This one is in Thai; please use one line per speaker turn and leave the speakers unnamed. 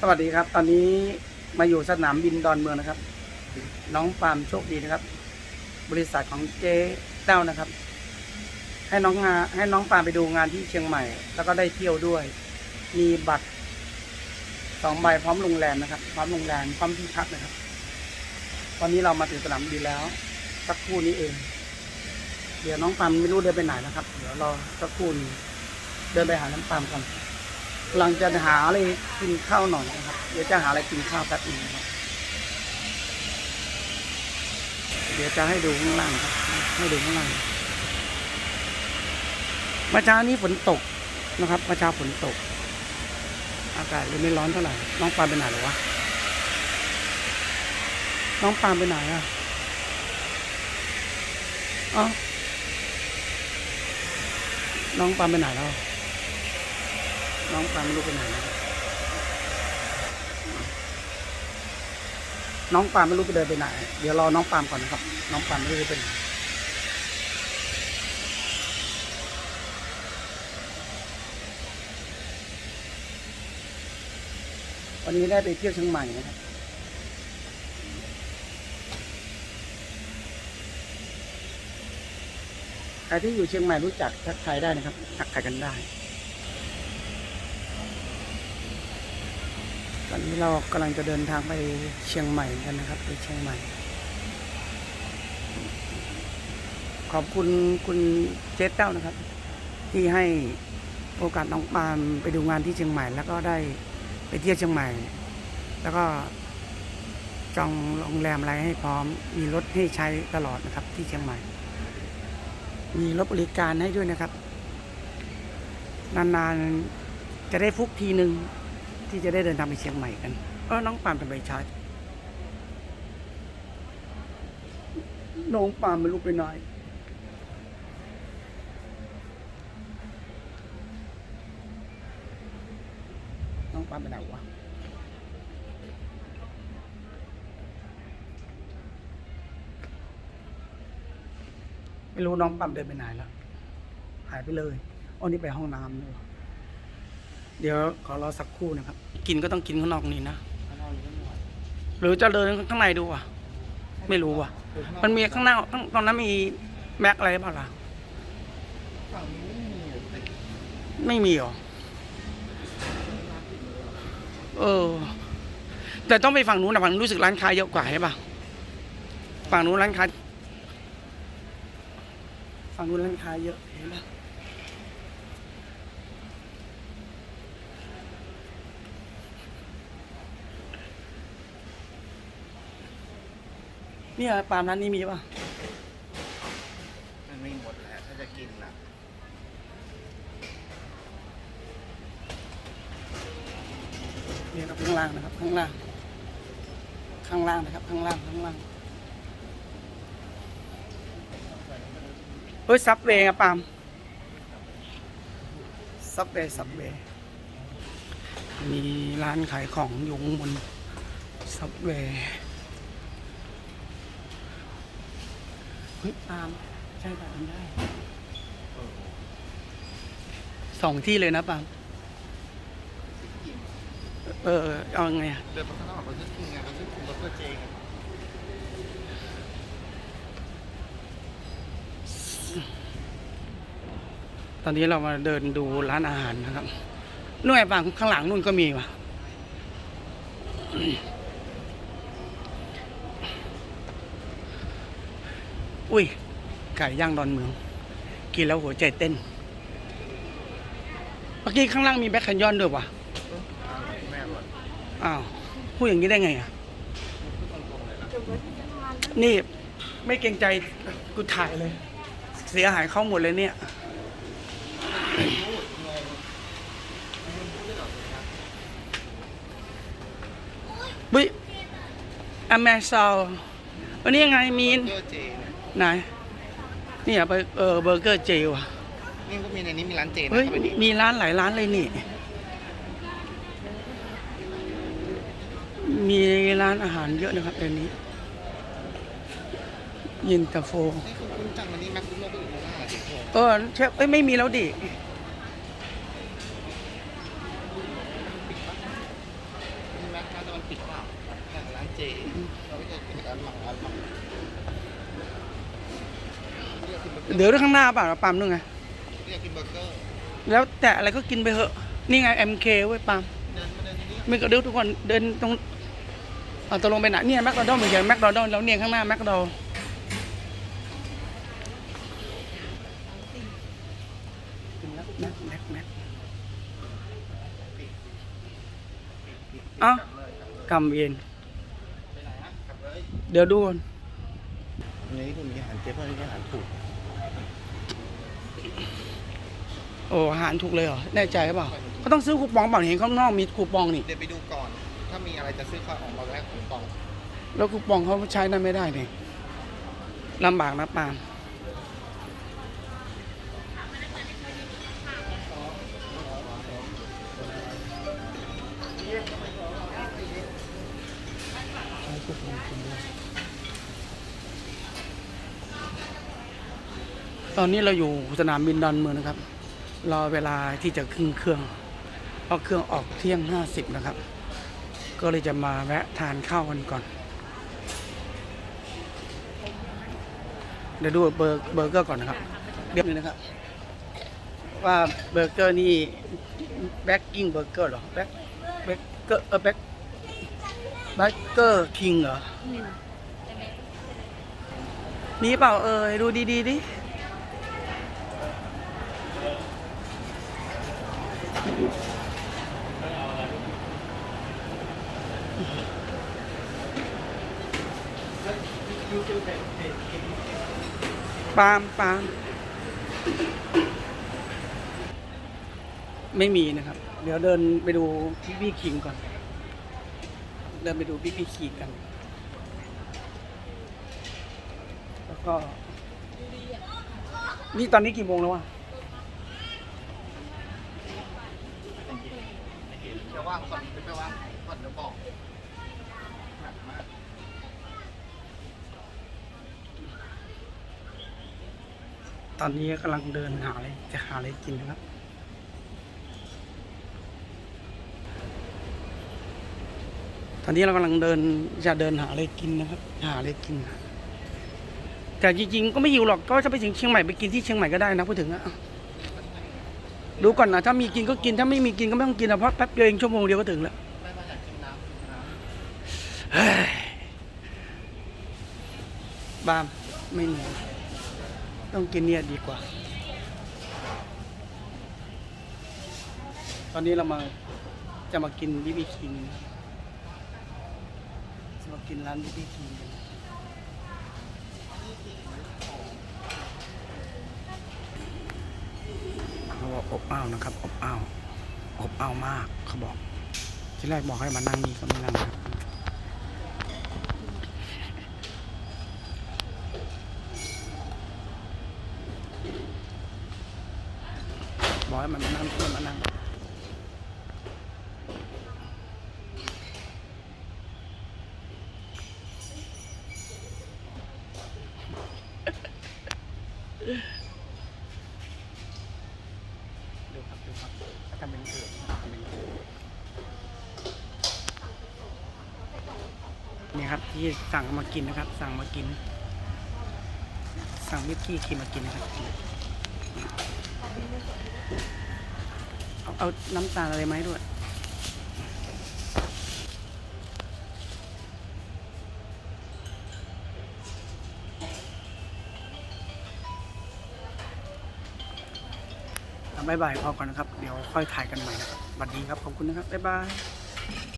สวัสดีครับ ตอนนี้มาอยู่สนามบินดอนเมืองนะครับ น้องปาล์มโชคดีนะครับ บริษัทของเจ๊เต้านะครับ ให้น้องงาให้น้องปาล์มไปดูงานที่เชียงใหม่ แล้วก็ได้เที่ยวด้วย มีบัตรสองใบพร้อมโรงแรมนะครับ พร้อมโรงแรมพร้อมที่พักนะครับ ตอนนี้เรามาถึงสนามบินแล้ว สักครู่นี้เอง เดี๋ยวน้องปามไม่รู้เดินไปไหนนะครับ เดี๋ยวรอสักครู่นึงเดินไปหาน้องปามก่อนกำลังจะหาอะไรกินข้าวหน่อยนะครับ เดี๋ยวจะหาอะไรกินข้าวแป๊บนึงนะครับเดี๋ยวจะให้ดูข้างล่างครับ ให้ดูข้างล่างเมื่อเช้านี้ฝนตกนะครับเมื่อเช้าฝนตก อากาศเลยไม่ร้อนเท่าไหร่ น้องปาล์มไปไหนหรอวะ น้องปาล์มไปไหนอะอ๋อ น้องปาล์มไปไหนแล้ว น้องปาล์มไม่รู้ไปไหนนะน้องปาล์มไม่รู้ไปเดินไปไหน เดี๋ยวรอน้องปาล์มก่อนนะครับ น้องปาล์มไม่รู้ไปไหนวันนี้ได้ไปเที่ยวเชียงใหม่นะครับ ครที่อยู่เชียงใหม่รู้จักทักทายได้นะครับ ทักทายกันได้ ตอนนี้เรากำลังจะเดินทางไปเชียงใหม่กันนะครับ ไปเชียงใหม่ ขอบคุณคุณเจสเต้านะครับ ที่ให้โอกาสน้องปามไปดูงานที่เชียงใหม่ แล้วก็ได้ไปเที่ยวเชียงใหม่ แล้วก็จองโรงแรมอะไรให้พร้อม มีรถให้ใช้ตลอดนะครับที่เชียงใหม่ มีรถบริการให้ด้วยนะครับ นานๆจะได้ฟุกทีหนึ่งที่จะได้เดินทางไปเชียงใหม่กันเออน้องปามทำไมช้าน้องปาล์มไม่รู้ไปไหนน้องปาล์มไปไหนวะ ไม่รู้น้องปั๊มเดินไปไหนแล้ว หายไปเลยอันนี้ไปห้องน้ำเลยเดี๋ยวขอรอสักครู่นะครับ กินก็ต้องกินข้างนอกนี่นะ หรือจะเดินข้างในดูอะ ไม่รู้อะ มันมีข้างหน้าตอนนั้นมีแม็กอะไรเปล่าล่ะ
ฝั่งนี้ไม่มีอะ
ไม่มีหรอ เออ แต่ต้องไปฝั่งนู้นนะฝั่งนู้นรู้สึกร้านค้าเยอะกว่าใช่ปะฝั่งนู้นร้านค้า ฝั่งนู้นร้านค้าเยอะเห็นปะเนี่ยปาล์มร้านนี้มีปะ
มันไม่หมดแหละถ้าจะกินนะ
เนี่ยครับข้างล่างนะครับ ข้างล่าง ข้างล่างนะครับ ข้างล่างข้างล่าง ฮ้ยซับเวย์อะปามซับเวย์ซับเวย์มีร้านขายของอยู่ข้างบนซับเวย์เฮ้ยปามใช่ปาล์มได้สองที่เลยนะปามเออเอาไงอะ
เดินไปข้างนอกเราจะกินไงเราจะกินเราเพื่อเจง
ตอนนี้เรามาเดินดูร้านอาหารนะครับนู่นไงฝั่งข้างหลังนู่นก็มีว่ะอุ้ยไก่ย่างดอนเมือง กินแล้วหัวใจเต้น เมื่อกี้ข้างล่างมีแบ็คแคนยอนด้วยว่ะ
อน
อ้าวพูดอย่างนี้ได้ไงอะ นี่ไม่เกรงใจกูถ่ายเลย เสียหายเข้าหมดเลยเนี่ย บุ้ยอเมซอลวันนี้ยังไงมีน
เพื่อเจเนี่ย
ไหนนี่อะไปเออเบอร์เกอร์เจว่ะ
นี่ก็มีในนี้มีร้านเจนะ
เฮ้ย
เข้าไปดิ
มีร้านหลายร้านเลยนี่ มีร้านอาหารเยอะนะครับเดี๋ยวนี้ยินตาโฟ
นี่คุณคุณจังวันนี้แม็กซ์คุณโลกไปอยู่ข้างหน้าสิโเอ
อเชฟเอ้ยไม่มีแล้วดิ
นี่แม็กซ์น่าจะมันปิดเปล่า เนี่ยร้านเจเราไม่เคยกินร้านหมักร้านหมักเรียกกินเบอร์เกอร์
เดี๋ยวข้างหน้าเปล่าปาล์มนู่นไง
เรียกกินเบอร์เกอร์
แล้วแต่อะไรก็กินไปเถอะ นี่ไง MK เว้ยปาล์ม
เดินมาเดินที่นี่
ไม่ก็เดี๋ยวทุกคนเดินตรงเอาตกลงไปไหนเนี่ยแมคโดนัลด์เหมือนกันแมคโดนัลด์แล้วเนี่ยข้างหน้าแมคโดนัลด์แม็กแม็กแม็กเอ้ากำเย็น
ไปไหนฮะกลับ เลย
เดี๋ยวดูก่อน
อันนี้คือมีอาหารเจเพื่อนมีอาหารถูก
โอ้อาหารถูกเลยเหรอ แน่ใจหรือเปล่าเขาต้องซื้อคูปองเปล่าเห็นข้างนอกมีคูปองนี่
เดี๋ยวไปดูก่อน ถ้ามีอะไรจะซื้อข้าวของเราแรกของกล่อง
แล้วคูปองเขาใช้นั่นไม่ได้นี่ลำบากนะปาล์ม ตอนนี้เราอยู่สนามบินดอนเมืองนะครับ รอเวลาที่จะขึ้นเครื่องเพราะเครื่องออกเที่ยงห้าสิบนะครับ ก็เลยจะมาแวะทานข้าวกันก่อน เดี๋ยวดูเบอร์เบอร์เกอร์ก่อนนะครับ เรียบเลยนะครับ ว่าเบอร์เกอร์นี่แบ็กกิ้งเบอร์เกอร์หรอแบ็กแบ็กเกอร์เออแบ็ก แบ็กเกอร์คิงเหรอ มีเปล่าเออดูดีๆดิ ปาล์มปาล์มไม่มีนะครับ เดี๋ยวเดินไปดูพี่คิงก่อน เดินไปดูพี่พี่คิงกัน แล้วก็ นี่ตอนนี้กี่โมงแล้ววะ
เดี๋ยวว่างก่อนไปว่างก่อนเดี๋ยวบอกหนักมาก
ตอนนี้กำลังเดินหาอะไรจะหาอะไรกินนะครับ อนนี้เรากำลังเดินจะเดินหาอะไรกินนะครับ หาอะไรกิน แต่จริงๆก็ไม่อยู่หรอกก็จะไปถึงเชียงใหม่ไปกินที่เชียงใหม่ก็ได้นะพูดถึงอะดูก่อนนะถ้ามีกินก็กินถ้าไม่มีกินก็ไม่ต้องกินนะเพราะแป๊บเดียวเองชั่วโมงเดียวก็ถึงแล้ว
ไม่มาอยากกินน้ำกินน้ำ
เฮ้ยบามไม่มีต้องกินเนี่ยดีกว่า ตอนนี้เรามาจะมากินบิบิคิน กินร้านบิบิคินกันเขาบอกอบอ้าวนะครับ อบอ้าว อบอ้าวมากเขาบอก ที่แรกบอกให้มานั่งนี่ก็ไม่นั่งครับบอกให้มันมานั่งเพื่อนมานั่ง ดู ครับดูครับทำเป็นเถื่อทำเป็นเถื่อนี่ครับที่สั่งมากินนะครับ สั่งมากิน สั่งวิกกี้คีมากินนะครับ เอาเอาน้ำตาลอะไรไหมด้วย บายบายพอก่อนนะครับ เดี๋ยวค่อยถ่ายกันใหม่นะครับสวัสดีครับ ขอบคุณนะครับ บ๊ายบาย